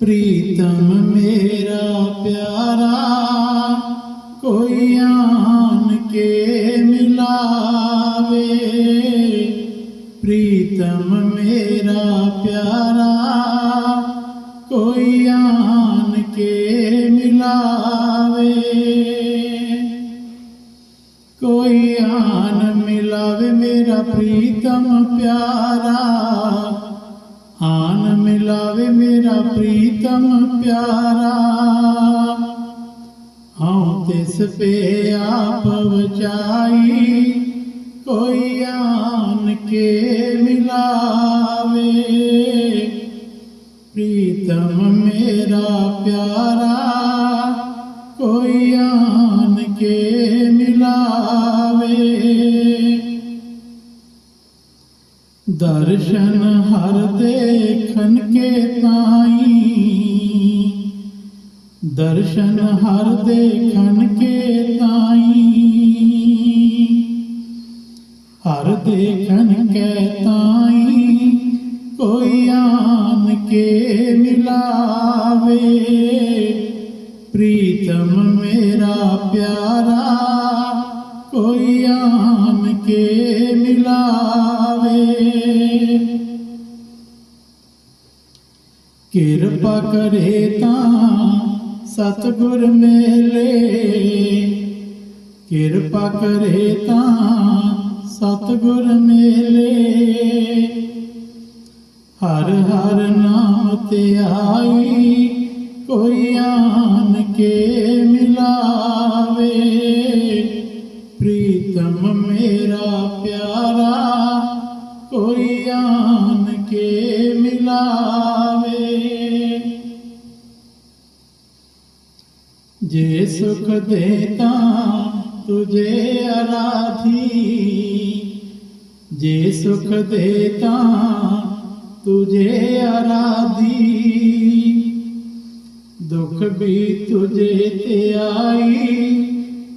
ਪ੍ਰੀਤਮ ਮੇਰਾ ਪਿਆਰਾ, ਕੋਈ ਆਨ ਕੇ ਮਿਲਾਵੇ। ਪ੍ਰੀਤਮ ਮੇਰਾ ਪਿਆਰਾ, ਕੋਈ ਆਨ ਕੇ ਮਿਲਾਵੇ। ਕੋਈ ਆਨ ਮਿਲਾਵੇ ਮੇਰਾ ਪ੍ਰੀਤਮ ਪਿਆਰਾ ਆਨ ਮਿਲਾਵੇ ਮੇਰਾ ਪ੍ਰੀਤਮ ਪਿਆਰਾ। ਹਉ ਤਿਸ ਪੇ ਆਪ ਵਚਾਈ ਕੋਈ ਆਨ ਕੇ ਮਿਲਾਵੇ। ਪ੍ਰੀਤਮ ਮੇਰਾ ਪਿਆਰਾ, ਕੋਈ ਆਨ ਕੇ ਮਿਲਾਵੇ। ਦਰਸ਼ਨ ਹਰ ਦੇਖਨ ਕੇ ਤਾਈ ਦਰਸ਼ਨ ਹਰ ਦੇਖਨ ਕੇ ਤਾਈ। ਹਰ ਦੇਖਨ ਕੇ ਤਾਈ, ਕੋਈ ਆਨ ਕੇ ਮਿਲਾਵੇ। ਪ੍ਰੀਤਮ ਮੇਰਾ ਪਿਆਰਾ, ਕੋਈ ਆਨ ਕੇ ਮਿਲਾਵੇ। ਕਿਰਪਾ ਕਰੇ ਤਾਂ ਸਤਿਗੁਰ ਮੇਲੇ, ਕਿਰਪਾ ਕਰੇ ਤਾਂ ਸਤਿਗੁਰ ਮੇਲੇ। ਹਰ ਹਰ ਨਾਮ ਤੇ ਆਈ, ਕੋਈ ਆਨ ਕੇ ਮਿਲਾਵੇ। ਪ੍ਰੀਤਮ ਮੇਰਾ ਪਿਆਰਾ, ਕੋਈ ਆਨ ਕੇ ਮਿਲਾਵੇ। ਜੇ ਸੁਖ ਦੇਤਾ ਤੁਝੇ ਅਰਾਧੀ ਜੇ ਸੁਖ ਦੇਤਾ ਤੁਝੇ ਅਰਾਧੀ ਦੁਖ ਵੀ ਤੁਝੇ ਤੇ ਆਈ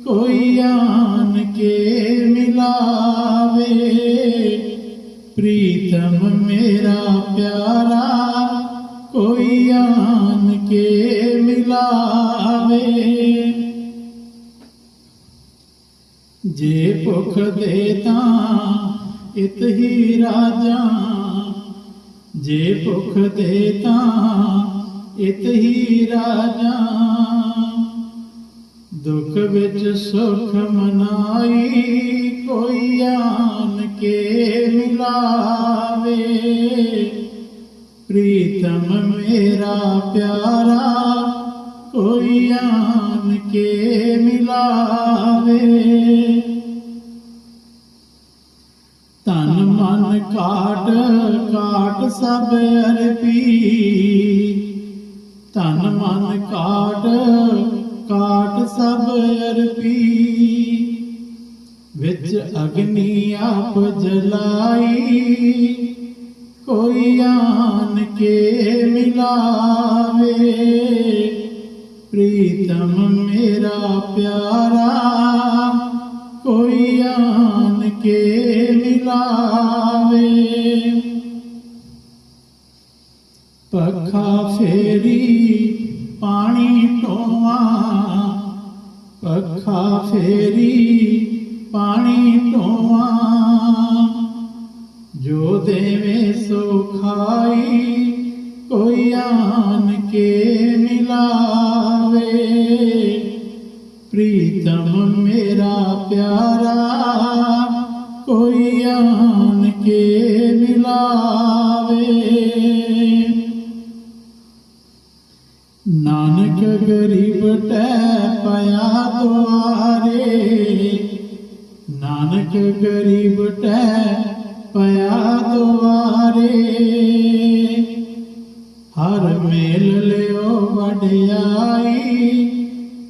ਕੋਈ ਆਨ ਕੇ ਮਿਲਾਵੇ ਪ੍ਰੀਤਮ ਮੇਰਾ ਪਿਆਰਾ ਕੋਈ ਆਨ ਕੇ ਮਿਲਾਵੇ ਜੇ ਭੁਖ ਦੇ ਤਾਂ ਇਤ ਹੀ ਰਾਜਾ। ਜੇ ਭੁਖ ਦੇ ਤਾਂ ਇਤ ਹੀ ਰਾਜਾ। ਦੁੱਖ ਵਿੱਚ ਸੁਖ ਮਨਾਈ ਕੋਈ ਆਨ ਕੇ ਮਿਲਾਵੇ। ਪ੍ਰੀਤਮ ਮੇਰਾ ਪਿਆਰਾ ਕੋਈ ਆਨ ਕੇ ਮਿਲਾਵੇ। ਤਨ ਮਨ ਕਾਟ ਕਾਟ ਸਭ ਅਰਪੀ। ਤਨ ਮਨ ਕਾਟ ਕਾਟ ਸਭ ਅਰਪੀ। ਵਿੱਚ ਅਗਨੀ ਆਪ ਜਲਾਈ। ਕੋਈ ਆਨ ਕੇ ਮਿਲਾਵੇ। ਪ੍ਰੀਤਮ ਮੇਰਾ ਪਿਆਰਾ, ਕੋਈ ਆਨ ਕੇ ਮਿਲਾਵੇ। ਪੱਖਾ ਫੇਰੀ ਪਾਣੀ ਢੋਵਾ ਪੱਖਾ ਫੇਰੀ ਪਾਣੀ ਢੋਵਾ ਜੋ ਦੇਵੇ ਸੋ ਖਾਈ, ਕੋਈ ਆਨ ਪ੍ਰੀਤਮ ਮੇਰਾ ਪਿਆਰਾ, ਕੋਈ ਆਨ ਕੇ ਮਿਲਾਵੇ। ਨਾਨਕ ਗਰੀਬ ਟੈ ਪਿਆ ਦੁਆਰੇ, ਨਾਨਕ ਗਰੀਬ ਟੈ ਪਿਆ ਦੁਆਰੇ। ਹਰ ਮੇਲ ਲਿਓ ਵਡਿਆਈ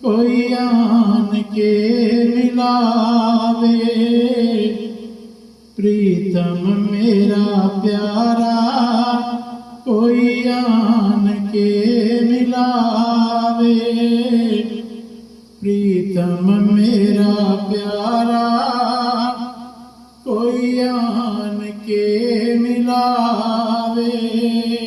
ਕੋਈ ਆਨ ਕੇ ਮਿਲਾਵੇ। ਪ੍ਰੀਤਮ ਮੇਰਾ ਪਿਆਰਾ, ਕੋਈ ਆਨ ਕੇ ਮਿਲਾਵੇ। ਪ੍ਰੀਤਮ ਮੇਰਾ ਪਿਆਰਾ, ਕੋਈ ਆਨ ਕੇ ਮਿਲਾਵੇ।